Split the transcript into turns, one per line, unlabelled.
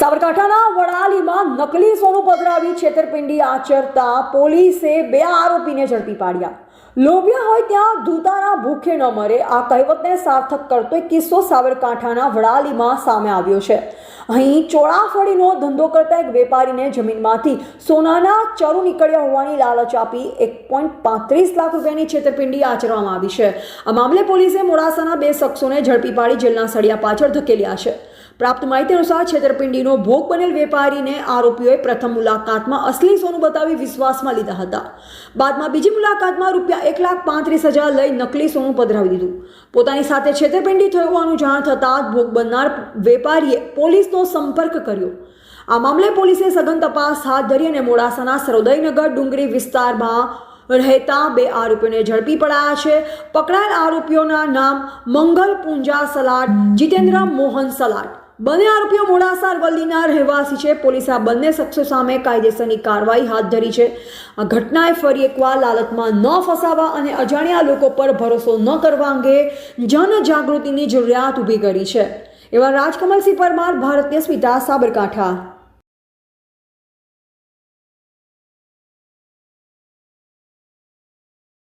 સાબરકાંઠાના વડાલીમાં નકલી સોનું પધરાવી છેતરપિંડી આચરતા પોલીસે બે આરોપીને ઝડપી પાડ્યા. લોભિયા હોય ત્યાં ધૂતાના ભૂખે ન મરે, આ કહેવતને સાર્થક કરતો એક કિસ્સો સાબરકાંઠાના વડાલીમાં સામે આવ્યો છે. અહીં ચોળાફળીનો ધંધો કરતા એક વેપારીને જમીનમાંથી સોનાના ચરુ નીકળ્યા હોવાની લાલચ આપી એક પોઈન્ટ પાંત્રીસ લાખ રૂપિયાની છેતરપિંડી આચરવામાં આવી છે. આ મામલે પોલીસે મોડાસાના બે શખ્સોને ઝડપી પાડી જેલના સળિયા પાછળ ધકેલ્યા છે. પ્રાપ્ત માહિતી અનુસાર છેતરપિંડીનો ભોગ બનેલ વેપારીને આરોપીઓએ પ્રથમ મુલાકાતમાં અસલી સોનું બતાવી વિશ્વાસમાં લીધા હતા. બાદમાં બીજી મુલાકાતમાં રૂપિયા એક લાખ પાંત્રીસ હજાર લઈ નકલી સોનું પધરાવી દીધું. પોતાની સાથે છેતરપિંડી થયું હોવાનું જાણ થતાં ભોગ બનનાર વેપારીએ પોલીસનો સંપર્ક કર્યો. આ મામલે પોલીસે સઘન તપાસ હાથ ધરી અને મોડાસાના સરોદયનગર ડુંગરી વિસ્તારમાં રહેતા બે આરોપીઓને ઝડપી પડાયા છે. પકડાયેલ આરોપીઓના નામ મંગલ પૂંજા સલાડ, જીતેન્દ્ર મોહન સલાડ. બંને આરોપીઓ મોડાસા અરવલ્લીના રહેવાસી છે. પોલીસે આ બંને શખ્સો સામે કાયદેસરની કાર્યવાહી હાથ ધરી છે. આ ઘટનાએ ફરી એકવાર લાલચમાં ન ફસાવા અને અજાણ્યા લોકો પર ભરોસો ન કરવા અંગે જનજાગૃતિની જરૂરિયાત ઊભી કરી છે. એવા રાજકમલસિંહ પરમાર ભારતીય સ્મિતા સાબરકાંઠા.